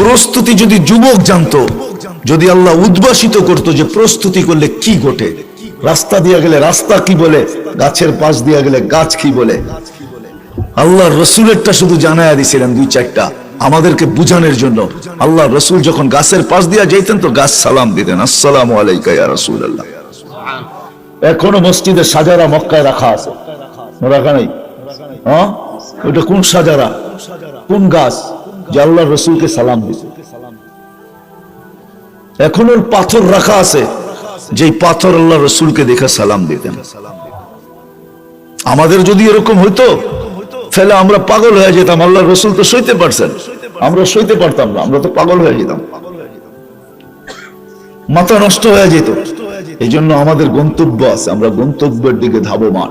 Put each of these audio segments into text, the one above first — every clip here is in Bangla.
প্রস্তুতি যদি যুবক জানতো, যদি আল্লাহ উদ্ভাসিত করত যে প্রস্তুতি করলে কি ঘটে? রাস্তা দিয়ে গেলে রাস্তা কি বলে? গাছের পাশ দিয়ে গেলে গাছ কি বলে? আল্লাহ রসুলেরটা শুধু জানায়া দিছিলেন দুই চারটা। আমাদেরকে বুঝানোর জন্য। আল্লাহ রসুল যখন গাছের পাশ দিয়া যাইতেন, তো গাছ সালাম দিতেন। আসসালাম ইয়া আল্লাহ এখনও মসজিদে সাজারা মক্কায় রাখা আছে। রাখা নাই? হ্যাঁ? ওটা কোন সাজারা? কোন গাছ? যে রসুলকে সালাম দিছে। এখন ওর পাথর রাখা আছে যে পাথর আল্লাহ রসুলকে দেখে সালাম দিতেন। আমাদের যদি এরকম হইতো ফেলে আমরা পাগল হয়ে যেতাম আল্লাহ রসুল তো সইতে পারছেন। আমরা সইতে পারতাম না, আমরা তো পাগল হয়ে যেতাম। মাথা নষ্ট হয়ে যেত। এই জন্য আমাদের গন্তব্য আছে, আমরা গন্তব্যের দিকে ধাবমান।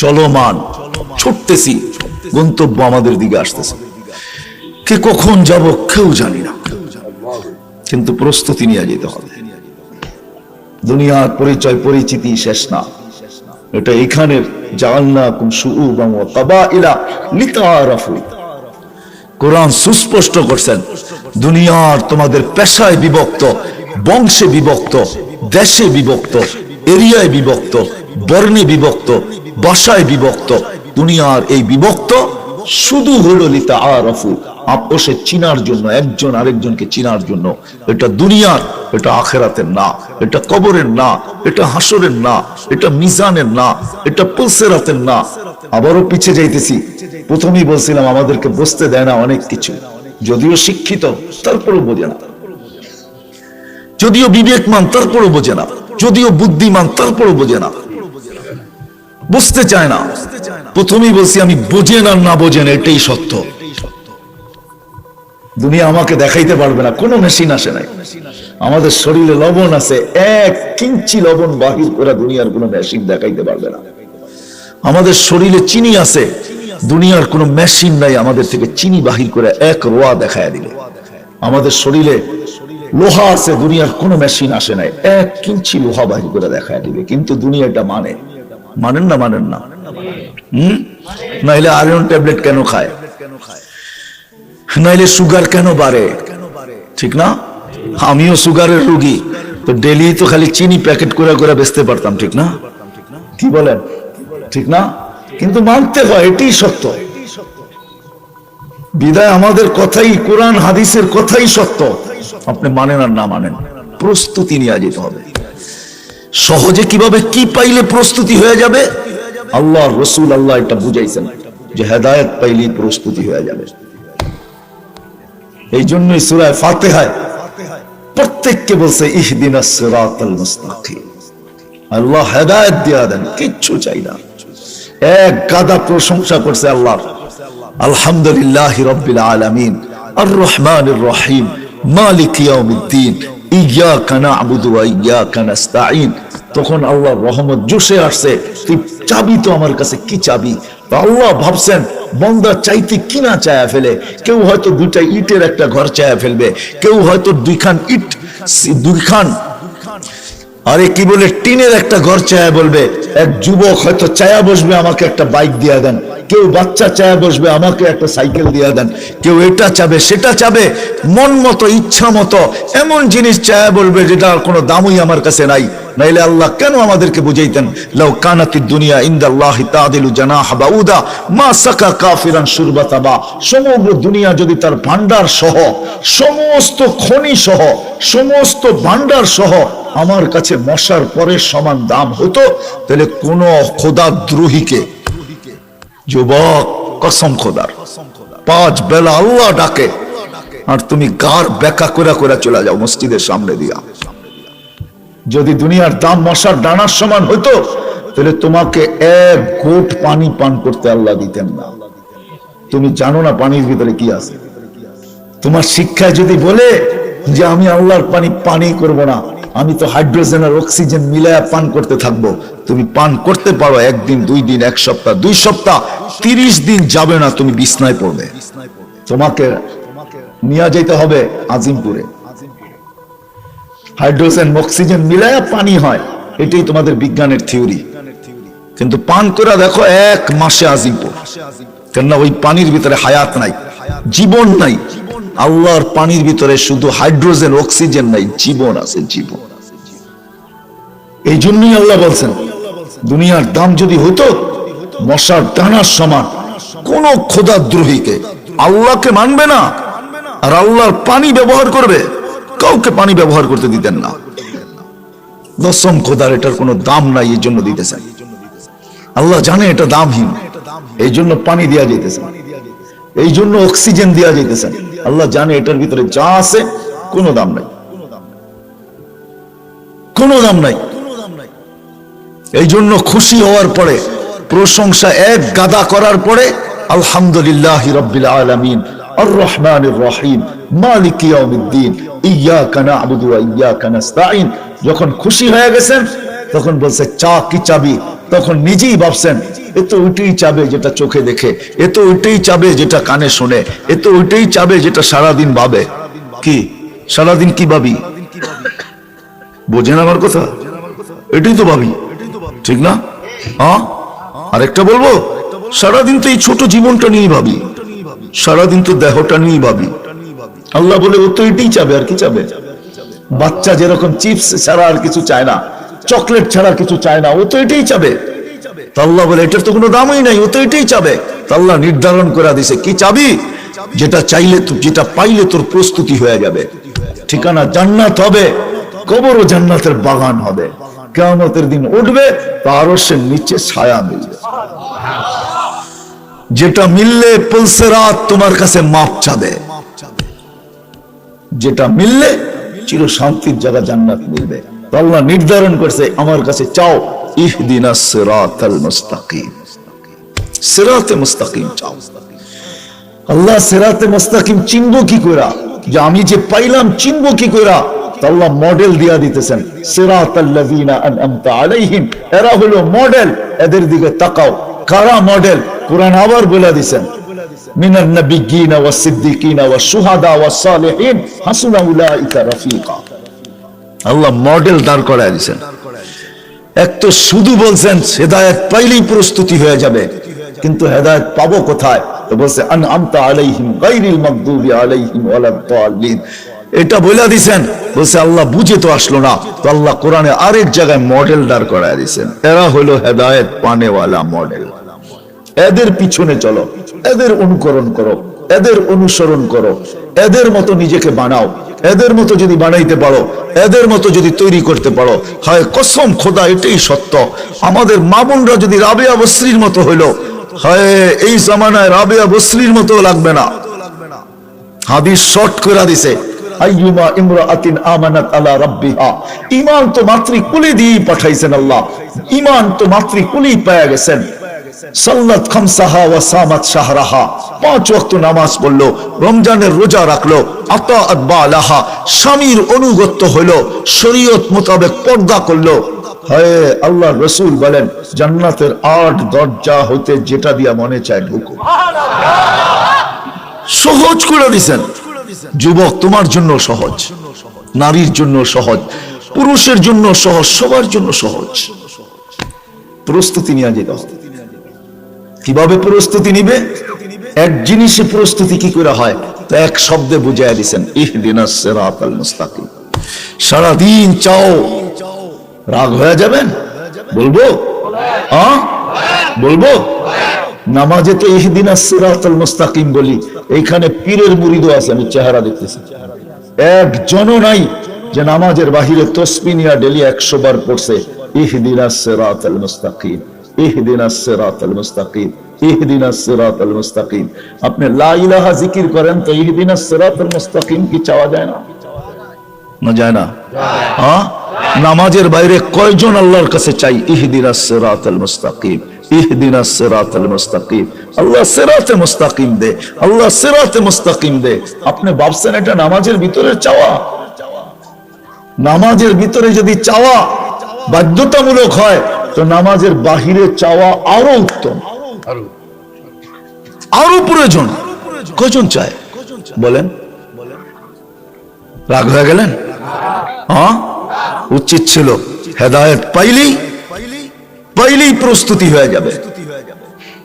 চলমান, ছুটতেছি, গন্তব্য আমাদের দিকে আসতেছে। কে কখন যাব কেউ জানি না। কিন্তু প্রস্তুতি নিয়ে যেতে হবে। দুনিয়ার পরিচয়, পরিচিতি শেষ না। এটা এখানের লিতাআরাফু। কোরআন সুস্পষ্ট করছেন, দুনিয়ার তোমাদের পেশায় বিভক্ত, বংশে বিভক্ত, দেশে বিভক্ত, এরিয়ায় বিভক্ত, বর্ণে বিভক্ত, ভাষায় বিভক্ত, দুনিয়ার এই বিভক্ত শুধু হলো লিতা আরফু আপোষে চিনার জন্য, একজন আরেকজনকে চিনার জন্য। এটা দুনিয়ার, এটা আখেরাতের না, এটা কবরের না, এটা হাসরের না, এটা মিজানের না, এটা পুলসেরাতের না। আবারও পিছে যাইতেছি। প্রথমেই বলছিলাম, আমাদেরকে বুঝতে দেয় না অনেক কিছু। যদিও শিক্ষিত, তারপরেও বোঝে না। যদিও বিবেকমান, তারপরও বোঝে না। যদিও বুদ্ধিমান, তারপরও বোঝে না। বুঝতে চায় না। প্রথমেই বলছি, আমি বোঝেন আর না বোঝেন, এটাই সত্য। দুনিয়া আমাকে দেখাইতে পারবে না, কোনো মেশিন আসে নাই। আমাদের শরীরে লবণ আছে, এক কিঞ্চি লবণ বাহির করে দুনিয়ার কোনো মেশিন দেখাইতে পারবে না। আমাদের শরীরে চিনি আছে, দুনিয়ার কোনো মেশিন নাই আমাদের থেকে চিনি বাহির করে এক রোয়া দেখায় দিলে আমাদের শরীরে লোহা আছে, দুনিয়ার কোনো মেশিন আসে নাই, এক কিঞ্চি লোহা বাহির করে দেখায় দিবে। কিন্তু দুনিয়াটা মানে? মানেন না মানেন না? হম? নাইলে আয়রন ট্যাবলেট কেন খায় কেন খায়? নাইলে সুগার কেন বাড়ে? ঠিক না? আমিও সুগারের রুগী, তো ডেলি তো খালি চিনি প্যাকেট করে করে বেচতে পারতাম, ঠিক না? কি বলেন? ঠিক না? কিন্তু মানতে হয়, এটাই সত্য। বিদায় আমাদের কথাই, কোরআন, হাদিসের কথাই সত্য। আপনি মানেন আর না মানেন, প্রস্তুতি নিয়ে যেতে হবে। সহজে কীভাবে কি পাইলে প্রস্তুতি হয়ে যাবে? আল্লাহ রসুল আল্লাহ এটা বুঝাইছেন যে হেদায়ত পাইলেই প্রস্তুতি হয়ে যাবে। এই জন্যই সুরায় ফাতেহায় প্রত্যেককে বলছে, ইহদিনা আল্লাহ হেদায়েত দিয়া দেন, কিচ্ছু চাই না। এক গাদা প্রশংসা করছে আল্লাহ। আলহামদুলিল্লাহ রব্বিল আলামিন। আর রহমানির রহিম। মালিক ইয়াউমিদ্দিন। ইয়াকা না'বুদু ওয়া ইয়াকা নাস্তাঈন। তখন আল্লাহর রহমত জোশে আসছে। তুই চাবি তো আমার কাছে, কি চাবি? আল্লাহ ভাবছেন বন্দা চাইতে কিনা চায়া ফেলে। কেউ হয়তো দুটা ইটের একটা ঘর চায়া ফেলবে। কেউ হয়তো দুইখান ইট দুইখান। আরে কি বলে, টিনের একটা ঘর চায়া বলবে। এক যুবক হয়তো চায়া বসবে, আমাকে একটা বাইক দিয়া দেন। কেউ বাচ্চা চায়া বসবে, আমাকে একটা সাইকেল দিয়ে দেন। কেউ এটা চাবে, সেটা চাবে, মন মতো, ইচ্ছা মতো, এমন জিনিস চায়া বলবে যেটা কোনো দামই আমার কাছে নাই। নাইলে আল্লাহ কেন আমাদেরকে বুঝাইতেন? লাউ কানাতি দুনিয়া ইন্দাল্লাহি তাদিলু জানাহ বাউদা, মা সাকা কাফিরান সুরবাতাবা। সমগ্র দুনিয়া যদি তার ভান্ডার সহ, সমস্ত খনি সহ, সমস্ত ভান্ডার সহ আমার কাছে মশার পরের সমান দাম হতো, তাহলে কোন খোদা দ্রোহীকে যুবক, কসম খোদার। পাঁচ বেলা আল্লাহ ডাকে, আর তুমি গার বেকা করে করে চলে যাও মসজিদের সামনে দিয়া। যদি দুনিয়ার দাম মশার ডানার সমান হইতো, তাহলে তোমাকে এক গোট পানি পান করতে আল্লাহ দিতেন না। তুমি জানো না পানির ভিতরে কি আছে। তোমার শিক্ষায় যদি বলে যে আমি আল্লাহর পানি পানি করব না আমি তো হাইড্রোজেন আর অক্সিজেন মিলায়া পান করতে থাকব। তুমি পান করতে পারো, একদিন, দুই দিন, এক সপ্তাহ, দুই সপ্তাহ, তিরিশ দিন যাবে না, তুমি বিছনায় পড়বে। তোমাকে নিয়ে যেতে হবে আজিমপুরে। হাইড্রোজেন অক্সিজেন মিলায়া পানি হয়, এটাই তোমাদের বিজ্ঞানের থিওরি কিন্তু পান করে দেখো, এক মাসে আজিমপুর। কেননা ওই পানির ভিতরে হায়াত নাই, জীবন নাই। আল্লাহর পানির ভিতরে শুধু হাইড্রোজেন অক্সিজেন নাই, জীবন আছে, জীবন। এই জন্যই আল্লাহ বলছেন, দুনিয়ার দাম যদি হতো, মশার ডানার সমান, কোন খোদাদ্রোহীকে আল্লাহকে মানবে না, আর আল্লাহর পানি ব্যবহার করবে, কাউকে পানি ব্যবহার করতে দিতেন না। দশম খোদার এটার কোনো দাম নাই, এই জন্য দিতেছেন। আল্লাহ জানে এটা দামহীন, এই জন্য পানি দেওয়া যেতেছে এই জন্য অক্সিজেন দেওয়া যেতেছে আল্লাহ জানে এটার ভিতরে যা আছে, কোনো দাম নাই। কোনো দাম নাই। এই জন্য খুশি হওয়ার পরে, প্রশংসা এক গাদা করার পরে, আলহামদুলিল্লাহ রব্বিল আলামিন আর রহমান রহিম, মালিক ইয়াউমিদ্দিন ইয়াকা না'বুদু ওয়া ইয়াকা নাস্তাঈন। যখন খুশি হয়ে গেছেন, তখন বলছে চা কি চাবি? তখন নিজেই ভাবছেন, এ তো ওইটাই চাবে যেটা চোখে দেখে, এ তো ওইটাই চাবে যেটা কানে শুনে, এ তো ওইটাই চাবে যেটা সারাদিন ভাবে। কি? সারাদিন কি ভাবি? বোঝেন আমার কথা? এটাই তো ভাবি। ঠিক না? আরেকটা বলব? সারাদিন তো এই ছোট জীবনটা নিয়ে ভাবি। সারাদিন তো দেহটা নিয়ে ভাবি। আল্লাহ বলে, ও তো এটাই চাবে, আর কি চাবে? বাচ্চা যেরকম চিপস ছাড়া আর কিছু চায় না, চকলেট ছাড়া কিছু চায় না, ও তো এটাই চাবে। আল্লাহ বলে, এটার তো কোনো দামই নাই, ও তো এটাই চাবে। আল্লাহ নির্ধারণ করে দিছে, কি চাবি? যেটা চাইলে যেটা পাইলে তোর প্রস্তুতি হয়ে যাবে। ঠিকানা জান্নাত হবে কবর ও জান্নাতের বাগান হবে। কেয়ামতের দিন উঠবে, তারও সে নিচে ছায়া মিলবে। যেটা মিললে পলসে রাত তোমার কাছে মাপ চাবে। যেটা মিললে চির শান্তির জায়গা জান্নাত মিলবে। আল্লাহ নির্ধারণ করছে, আমার কাছে চাও, ইহদিনা সিরাতাল মুস্তাকিম। সিরাতে মুস্তাকিম চাও। আল্লাহ সিরাতে মুস্তাকিম চিনবো কি কইরা? যে আমি যে পাইলাম চিনবো কি কইরা? আল্লাহ মডেল দিয়া দিতেছেন। এরা হলো মডেল এদের দিকে তাকাও। কারা মডেল কোরআন আবার বলে দিছেন। এক তো শুধু বলছেন, হেদায়েত পাইলেই প্রস্তুতি হয়ে যাবে। কিন্তু হেদায়েত পাবো কোথায়? তো বলছে আলাইহিম আলাইহিম এটা বলে দিছেন। বলছে, আল্লাহ বুঝে তো আসলো না। তো আল্লাহ কোরআনে আরেক জায়গায় মডেল দাঁড় করায় দিছেন। এরা হলো হেদায়েত পানেওয়ালা মডেল এদের পিছনে চলো। এদের অনুকরণ করো। এদের অনুসরণ করো। এদের মতো নিজেকে বানাও। এদের মতো যদি বানাইতে পারো, এদের মতো যদি তৈরি করতে পারো, হয় কসম, খোদা, এটাই সত্য। আমাদের মামুনরা যদি রাবেয়া বস্রির মতো হইল, হয়, এই জামানায় রাবেয়া বস্রির মতো লাগবে না। হাদিস শর্ট করে দিছে। আইয়ুমা ইমরাআতিন আমানাত আলা রাব্বিহা। ঈমান তো মাতৃ কুলি দিয়ে পাঠাইছেন আল্লাহ। ঈমান তো মাতৃ পায়া গেছেন। সাল্লাত খামসাহা ওয়া সামাত শাহরাহা। পাঁচ ওয়াক্ত নামাজ পড়ল রমজানের রোজা রাখল স্বামীর অনুগত্য হলো শরীয়ত মোতাবেক পর্দা করল। হায় আল্লাহ রসুল বলেন জান্নাতের আট দরজা হইতে যেটা দিয়া মনে চায় ঢুকো। সহজ করে দিছেন। যুবক তোমার জন্য সহজ নারীর জন্য সহজ পুরুষের জন্য সহজ সবার জন্য সহজ। প্রস্তুতি নিয়ে যেতে কীভাবে প্রস্তুতি নিবে? এক জিনিসে প্রস্তুতি কি করে হয়? তো এক শব্দে বুঝাই দিছেন ইহদিনাস সিরাতাল মুস্তাকিম। সারাদিন চাও রাগ হয়ে যাবেন? বলব? বলব? নামাজে তো ইহদিন সিরাতাল মুস্তাকিম বলি, এইখানে পীরের মুরিদও আছে, আমি চেহারা দেখতেছি। একজনও নাই যে নামাজের বাহিরে তসবি নিয়া ডেলি একশো বার পড়ছে, ইহদিন সিরাতাল মুস্তাকিম, ইহদিন সিরাতাল মুস্তাকিম, ইহদিন সিরাতাল মুস্তাকিম। আপনি লা জিকির করেন তো ইহদিন সিরাতাল মুস্তাকিম কি চাওয়া যায় না? না যায় না? হ্যাঁ? নামাজের বাইরে কয়জন আল্লাহর কাছে চাই? ইহদিনা সিরাতাল মুস্তাকিম। বাধ্যতামূলক হয়, তো নামাজের বাহিরে চাওয়া আরও উত্তম। আরও প্রয়োজন। কজন চায়? বলেন। রাগ হয়ে গেলেন? হ্যাঁ? উচিত ছিল। হেদায়ত পাইলেই পাইলেই প্রস্তুতি হয়ে যাবে।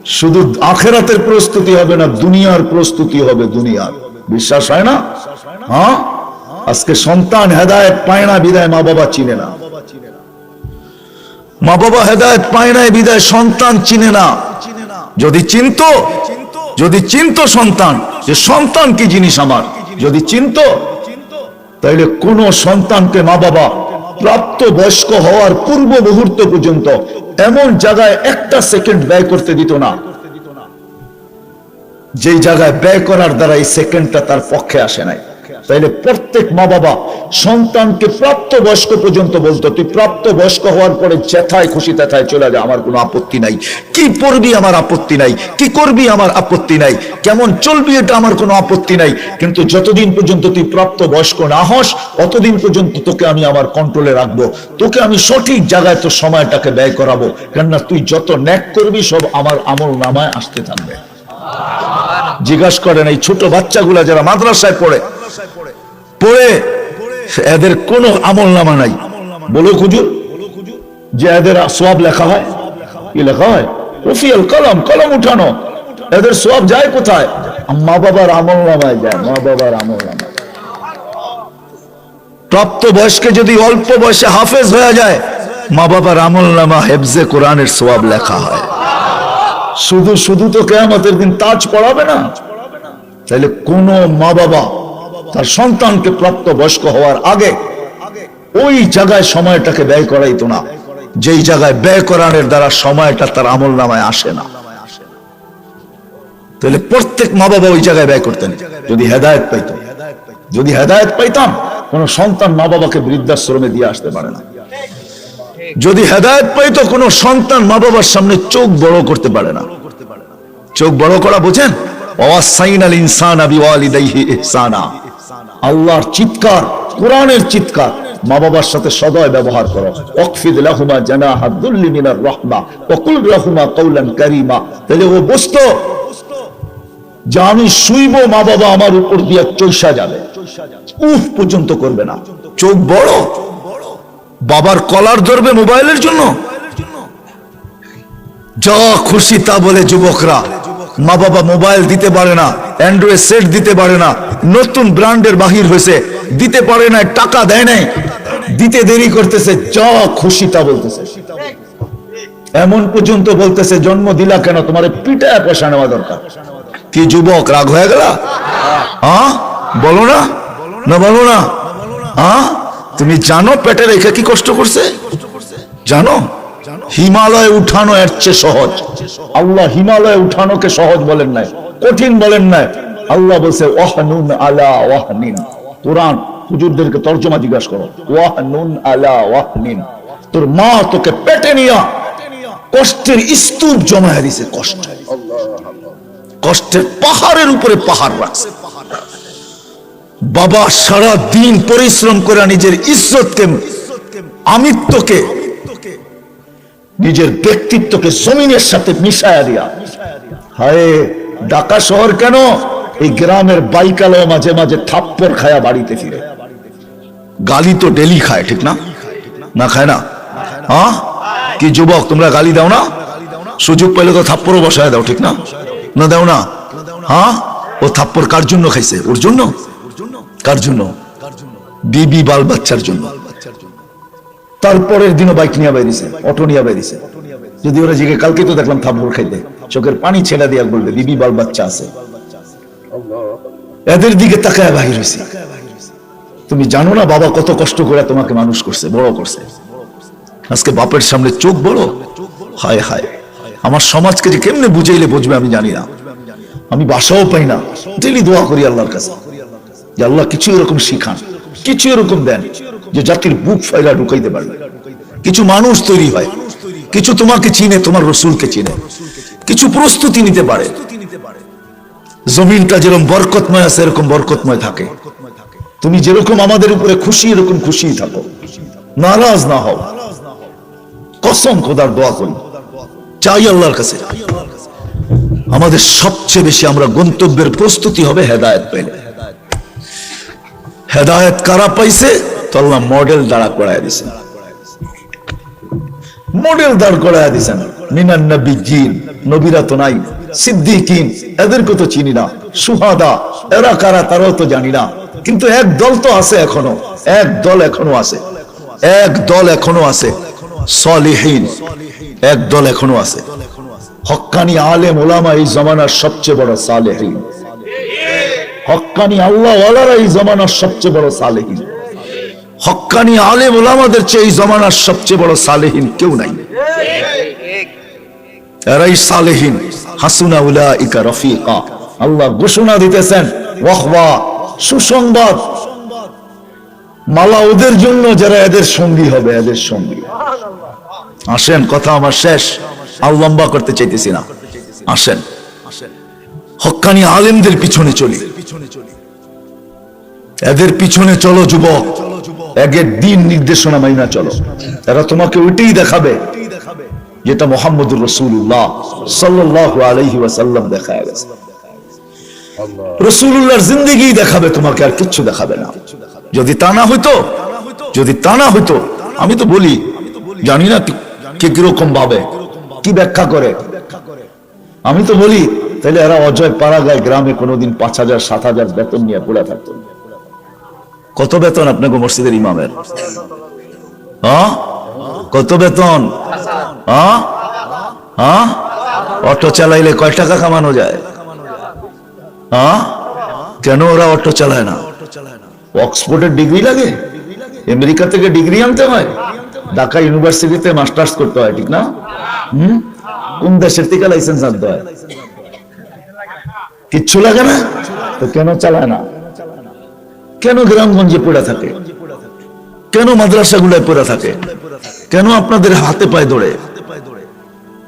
শুধু আখেরাতের প্রস্তুতি হবে না, দুনিয়ার প্রস্তুতি হবে দুনিয়ার। বিশ্বাস হয় না? হ্যাঁ? আজকে সন্তান হেদায়ত পায় না, বিদায় মা বাবা চিনে না। মা বাবা হেদায়ত পায় না, বিদায় সন্তান চিনে না। যদি চিনত যদি চিনত সন্তান যে সন্তান কি জিনিস আমার? যদি চিনত, তাইলে কোন সন্তানকে মা বাবা প্রাপ্ত বয়স্ক হওয়ার পূর্ব মুহূর্ত পর্যন্ত এমন জায়গায় একটা সেকেন্ড ব্যয় করতে দিত না। যে জায়গায় ব্যয় করার দ্বারা এই সেকেন্ডটা তার পক্ষে আসে নাই। তাইলে প্রত্যেক মা বাবা সন্তানকে প্রাপ্ত বয়স্ক পর্যন্ত বলতো, তুই প্রাপ্ত বয়স্ক হওয়ার পরে যেথায় খুশি তেথায় চলে যা, আমার কোনো আপত্তি নাই। কি পড়বি আমার আপত্তি নাই, কি করবি আমার আপত্তি নাই, কেমন চলবি এটা আমার কোনো আপত্তি নাই। কিন্তু যতদিন পর্যন্ত তুই প্রাপ্ত বয়স্ক না হস, অতদিন পর্যন্ত তোকে আমি আমার কন্ট্রোলে রাখব। তোকে আমি সঠিক জায়গায় তোর সময়টাকে ব্যয় করাবো। কেননা তুই যত ন্যাক করবি, সব আমার আমল নামায় আসতে থাকবে। জিজ্ঞাসা করেন এই ছোট বাচ্চাগুলা যারা মাদ্রাসায় পড়ে পড়ে। এদের কোনো আমল নামা নাই। বলো খুজুর। যে এদের সব লেখা হয়। কি লেখা হয়? রফিয়াল কলম কলম উঠানো। এদের সব যায় কোথায়? মা বাবার আমল নামায় যায় মা বাবার আমল নামায় প্রাপ্ত বয়স্কে যদি অল্প বয়সে হাফেজ হয়ে যায় মা বাবার আমল নামা হেফজে কোরআনের সোয়াব লেখা হয়। শুধু শুধু তো কেয়ামতের দিন তাজ পড়াবে না। তাহলে কোন মা বাবা তার সন্তানকে প্রাপ্ত বয়স্ক হওয়ার আগে ওই জায়গায় সময়টাকে ব্যয় করাইতো না। যেই জায়গায় ব্যয় করানোর দ্বারা সময়টা তার আমল নামায় আসে না। তাহলে প্রত্যেক মা বাবা ওই জায়গায় ব্যয় করতেন। যদি হেদায়ত পাইতাম যদি হেদায়ত পাইতাম, কোন সন্তান মা বাবাকে বৃদ্ধাশ্রমে দিয়ে আসতে পারে না। যদি হেদায়ত পাইতো, কোনো সন্তান মা বাবার সামনে চোখ বড় করতে পারে না। চোখ বড় করা বোঝেন? ওয়াসাইনাল ইনসানা বিওয়ালিদাইহি ইহসানা। আল্লাহর চিৎকার, কোরআনের চিৎকার। মা বাবার সাথে সদয় ব্যবহার করো। অকফিদ লাহুমা জানাহা দুল্লি মিনার রহমা ওকুল লাহুমা কওলান কারীমা। তাহলে ও বুঝতো যে আমি শুইব মা বাবা আমার উপর দিয়ে চৈসা যাবে। উফ, পর্যন্ত করবে না। চোখ বড়। বাবার কলার ধরবে মোবাইলের জন্য। যা খুশি তা বলে যুবকরা। মা বাবা মোবাইল দিতে পারে না অ্যান্ড্রয়েড সেট দিতে পারে না, নতুন ব্র্যান্ডের বাহির হয়েছে, দিতে পারে না, টাকা দেয় নাই। দিতে দেরি করতেছে, যা খুশি তা বলতেছে। এমন পর্যন্ত বলতেছে, জন্ম দিলা কেন? তোমার পিটায় পয়সা নেওয়া দরকার। কি যুবক, রাগ হয়ে গেল? বলো না? না বলো না? তুমি জানো পেটে রেখে কি কষ্ট করছে? জানো? হিমালয় উঠানো এর চেয়ে সহজ। আল্লাহ হিমালয় উঠানোকে সহজ বলেন নাই, কঠিন বলেন নাই। আল্লাহ বলছে, ওয়াহনুন আলা ওয়াহনিন। কোরআন হুজুরদেরকে তর্জমা জিজ্ঞাসা করো, ওয়াহনুন আলা ওয়াহনিন। তোর মা তোকে পেটে নিয়া কষ্টের স্তূপ জমায় দিছে, কষ্ট। কষ্টের পাহাড়ের উপরে পাহাড় রাখছে। বাবা সারা দিন পরিশ্রম করে নিজের ইজ্জতকে, আমিত্বকে নিজের ব্যক্তিত্বকে জমিনের সাথে মিশায়া দিয়া। হায়, ঢাকা শহর কেন? এই গ্রামের বাইকালো মাঝে মাঝে থাপ্পড় খায়া বাড়িতে ফিরে। গালি তো ডেলি খায়, ঠিক না? না খায় না? হ্যাঁ? কি যুবক, তোমরা গালি দাও না? সুযোগ পেলে তো থাপ্পড়ও বসায় দাও, ঠিক না? না দাও না? হ্যাঁ? ও থাপ্পড় কার জন্য খাইছে? ওর জন্য? কার জন্য? বিবি বাল বাচ্চার জন্য। তারপরের দিনও বাইক নিয়ে বাইরিছে অটো নিয়ে বাইরিছে যদি ওরা জিগে কালকে তো দেখলাম থাপ্পড় খাইতে চোখের পানি ছেড়ে দিয়া বলবে, বিবি, বাল বাচ্চা আছে। এদের দিকে তাকায় বাহির হয়েছে তুমি জানো না বাবা কত কষ্ট করে তোমাকে মানুষ করছে, বড় করছে। আজকে বাপের সামনে চোখ বড়? হায় হায়। আমার সমাজকে যে কেমনে বুঝাইলে বুঝবে আমি জানি না। আমি বাসাও পাই না। ডেলি দোয়া করি আল্লাহর কাছে। যে আল্লাহ কিছু এরকম শিখান, কিছু এরকম দেন। যে জাতির বুক ফাইলা ঢুকাইতে পারবে। কিছু মানুষ তৈরি হয়। কিছু তোমাকে চিনে, তোমার রসুলকে চিনে। কিছু প্রস্তুতি নিতে পারে। জমিনটা যেরকম বরকতময় আছে, এরকম বরকতময় থাকে। তুমি যেরকম আমাদের উপরে খুশি, এরকম খুশি থাকো। নারাজ না হও। কসম খোদার দোয়া করি। চাই আল্লাহর কাছে। আমাদের সবচেয়ে বেশি আমরা গন্তব্যের প্রস্তুতি হবে হেদায়ত পেলে। হেদায়ত কারা পাইছে? তো আল্লাহ মডেল দাঁড়া করায় দিছেন মডেল দাঁড় করায় দিছেন। মিনান নবী জিন নবীরা তো নাই, সিদ্দিকিন, এদেরকে তো চিনি না, সুহাদা, এরা কারা তারাও তো জানি না। কিন্তু এক দল তো আছে এখনও, এক দল এখনও আছে। এক দল এখনও আছে, সলিহীন, এক দল এখনও আছে। হক্কানি আলেম ওলামা এই জমানার সবচেয়ে বড় সালেহীন। হক্কানি আল্লাহ ওয়ালারা এই জমানার সবচেয়ে বড় সালেহীন। হক্কানি আলেম ওলামাদের চেয়ে এই জমানার সবচেয়ে বড় সালেহীন কেউ নাই। এরাই সালেহীন। হাসুনা উলাইকা রফিকা। আল্লাহ ঘোষণা দিতেছেন ওয়াহওয়া সুসংবাদ। মালা ওদের জন্য যারা এদের সঙ্গী হবে, এদের সঙ্গী। আসেন, কথা আমার শেষ। আর করতে চাইতেছি না। আসেন। হক্কানি আলেমদের পিছনে চলি। এদের পিছনে চলো, যুবক। একের দিন নির্দেশনা মাইনা চলো। এরা তোমাকে ওইটাই দেখাবে যেটা মোহাম্মদুর রসুল্লাহ সাল্লাহ আলহি ওয়াসাল্লাম দেখা গেছে। রসুল্লাহর দেখাবে তোমাকে, আর কিচ্ছু দেখাবে না। যদি তা না হইতো, যদি তা না হইতো, আমি তো বলি, জানি না কে কীরকম ভাবে, কি ব্যাখ্যা করে। আমি তো বলি, তাহলে এরা অজয় পাড়াগায় গ্রামে কোনোদিন পাঁচ হাজার, সাত হাজার বেতন নিয়ে পড়ে থাকতো। কত বেতন আপনাকে মসজিদের ইমামের? কত বেতন? অটো চালাইলে কয় টাকা কামানো যায়? কেন ওরা অটো চালায় না? অক্সফোর্ডের ডিগ্রি লাগে? আমেরিকা থেকে ডিগ্রি আনতে হয়? ঢাকা ইউনিভার্সিটিতে মাস্টার্স করতে হয়, ঠিক না? হুম? কোন দেশের থেকে লাইসেন্স আনতে হয়? কিচ্ছু লাগে না? তো কেন চালায় না? কেন গ্রামগঞ্জে পড়ে থাকে? কেন মাদ্রাসাগুলোয় পড়ে থাকে? কেন আপনাদের হাতে পায়ে ধরে?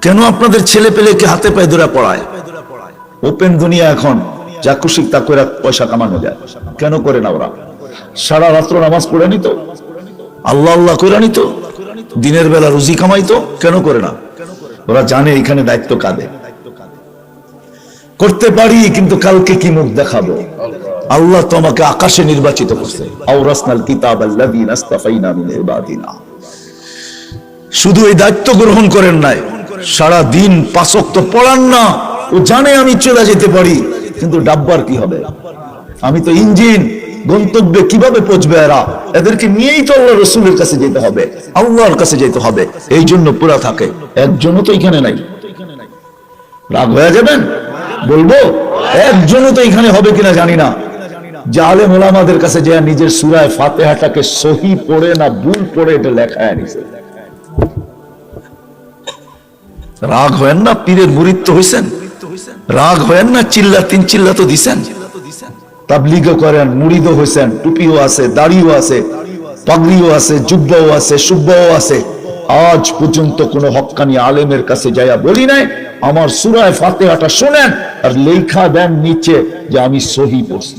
কেন আপনাদের ছেলে পেলেকে হাতে পায়ে ধরে পড়ায়? ওপেন দুনিয়া এখন, যা খুশি তা করে পয়সা কামানো যায়। কেন করে না ওরা? সারা রাত্র নামাজ পড়ে নিত? আল্লাহ আল্লাহ করে নিত? দিনের বেলা রুজি কামাইতো? কেন করে না? ওরা জানে এখানে দায়িত্ব কাঁদে করতে পারি, কিন্তু কালকে কি মুখ দেখাবো? আল্লাহ তো আমাকে আকাশে নির্বাচিত করছে। শুধু এই দায়িত্ব গ্রহণ করেন নাই সারা দিন পাঁচক তো পড়ান না, ও জানে আমি চলে যেতে পারি, কিন্তু ডাব্বার কি হবে? আমি তো ইঞ্জিন, গন্তব্যে কীভাবে পৌঁছবে এরা? এদেরকে নিয়েই তো আল্লাহ রসুলের কাছে যেতে হবে, আল্লাহর কাছে যেতে হবে, এই জন্য পুরা থাকে। একজনও তো এখানে নাই। রাগ হয়ে যাবেন? বলব, একজনও তো এখানে হবে কিনা জানি না। যে আলেম ওলামাদের কাছে যে নিজের সুরায় ফাতেহাটাকে সহি পড়ে না ভুল পড়ে এটা লেখা নিছে রাগ হয়েন না পীরের মুরিত্ব হইছেন। রাগ হয়েন না চিল্লা, তিন চিল্লা তো দিছেন। তাবলিগও করেন, মুড়িদও হয়েছেন টুপিও আছে, দাড়িও আছে, পাগড়িও আছে, জুব্বাও আছে, সুব্বাও আছে। আজ পর্যন্ত কোন হক্কানি আলেমের কাছে যাইয়া বলি নাই, আমার সুরায় ফাতেহাটা শোনেন আর লেখা দেন নিচে যে আমি সহি পড়ছি।